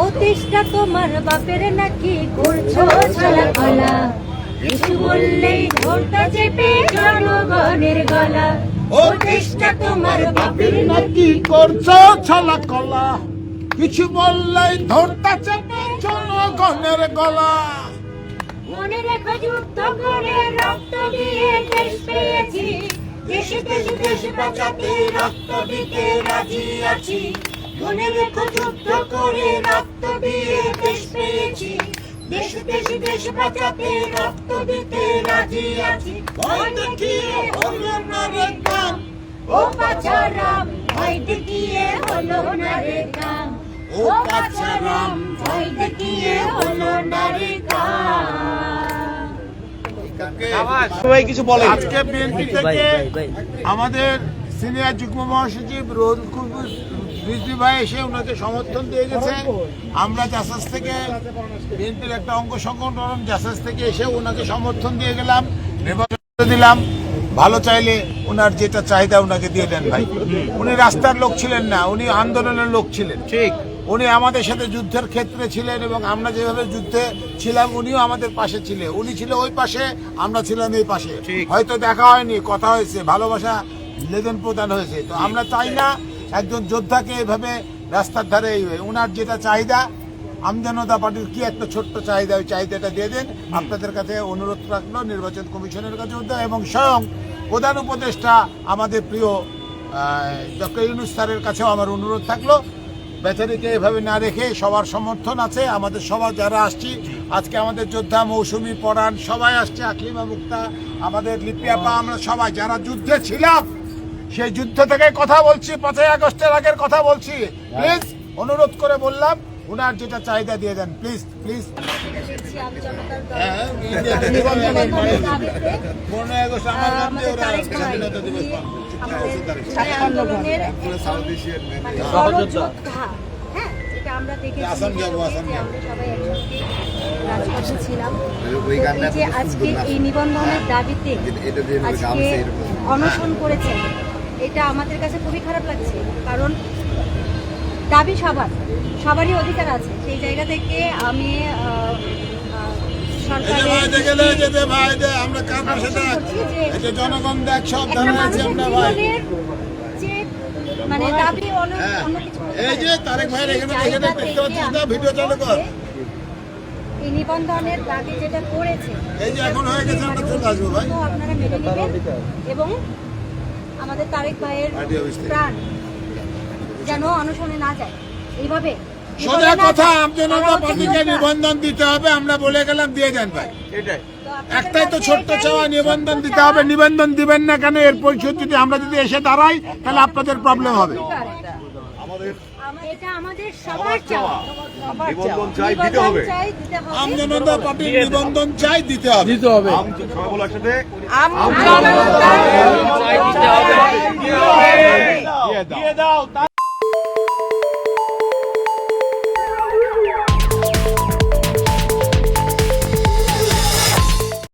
ও তেষ্টা তোমার বাপের নাকি করছ ছালা কলা কিছু বললেই ধরতা চেপে জনগণের গলা। ও তেষ্টা তোমার বাপের নাকি করছ ছলা কলা কিছু বললেই ধরতা চেপে জনগণের গলা। মনে রেখো যুদ্ধ করে রক্ত দিয়ে দেশ পেয়েছি। দেশে দেশে দেশ বাঁচাতে রক্ত দিতে রাজি আছি। মনে রেখো যুদ্ধ করে রক্ত দিয়ে দেশ পেয়েছি। দেশ দেশ দেশ বাঁচাতে রক্ত দিতে রাজি আছি। ভয় দেখিয়ে হলো না রে কাম ও ভয় দেখিয়ে হলো না রে কাম ও ভয় দেখিয়ে হলো না রে কাম সবাই কিছু বলেন। আজকে বিএনপি থেকে আমাদের সিনিয়র যুগ্ম মহাসচিব রোল রিজভি ভাই এসে ওনাকে সমর্থন দিয়ে গেছে। আমরা জাসাস থেকে বিএনপির একটা অঙ্গ সংগঠন জাসাস থেকে এসে ওনাকে সমর্থন দিয়ে গেলাম নির্বাচন দিলাম। ভালো চাইলে ওনার যেটা চাহিদা ওনাকে দিয়ে দেন ভাই। উনি রাস্তার লোক ছিলেন না উনি আন্দোলনের লোক ছিলেন। ঠিক। উনি আমাদের সাথে যুদ্ধের ক্ষেত্রে ছিলেন এবং আমরা যেভাবে যুদ্ধে ছিলাম উনিও আমাদের পাশে ছিলেন। উনি ছিল ওই পাশে আমরা ছিলাম এই পাশে। হয়তো দেখা হয়নি কথা হয়েছে ভালোবাসা লেদেন প্রদান হয়েছে। তো আমরা চাই না একজন যোদ্ধাকে এভাবে রাস্তার ধারে ওনার যেটা চাহিদা আমজনতা পার্টির কি একটা ছোট্ট চাহিদা ওই চাহিদাটা দিয়ে দেন। আপনাদের কাছে অনুরোধ রাখল নির্বাচন কমিশনের কাছে এবং স্বয়ং প্রধান উপদেষ্টা আমাদের প্রিয় ডক্টর ইউনুস স্যারের কাছেও আমার অনুরোধ থাকল। বেচারিকে এভাবে না রেখে সবার সমর্থন আছে আমাদের সবার যারা আসছি আজকে আমাদের যোদ্ধা মৌসুমি পরাণ সবাই আসছে আকলিমা মুক্তা আমাদের লিপিয়াপা আমরা সবাই যারা যুদ্ধে ছিলাম সেই যুদ্ধ থেকে কথা বলছি পাঁচই আগস্টের আগের কথা বলছি। প্লিজ অনুরোধ করে বললাম ওনার যেটা চাহিদা দিয়ে দেন প্লিজ প্লিজ আমার দেখেছি ছিলাম আজকে এই নিবন্ধনের দাবিতে আজকে অনশন করেছেন। এটা আমাদের কাছে খুবই খারাপ লাগছে। কারণ দাবি সবার সবারই অধিকার আছে। সেই জায়গা থেকে আমি এই মানে দাবি যে তারেক ভাইয়ের এখানে দেখতে পাচ্ছিস না? ভিডিও চালু কর। নিবন্ধনের দাবি যেটা করেছে এই যে এখন হয়ে গেছে আমরা চলে আসব ভাই। আপনারা মেনে নেবেন। এবং আমাদের তারেক ভাইয়ের। প্রাণ যেন অনশনে না যায়। এইভাবে সোজা কথা। আমজনতা পার্টিকে নিবন্ধন দিতে হবে আমরা বলে গেলাম দিয়ে দেন ভাই। এটাই। একটাই তো ছোট্ট চাওয়া নিবন্ধন দিতে হবে নিবন্ধন দিবেন না কেন এর পরিশোধ যদি আমরা যদি এসে দাঁড়াই তাহলে আপনাদের প্রবলেম হবে। আম- এটা আমাদের সবার চাওয়া। সবার নিবন্ধন চাই, দিতে হবে। নিবন্ধন চাই, দিতে হবে। আমজনতা পার্টির নিবন্ধন চাই দিতে হবে। দিতে হবে। 네.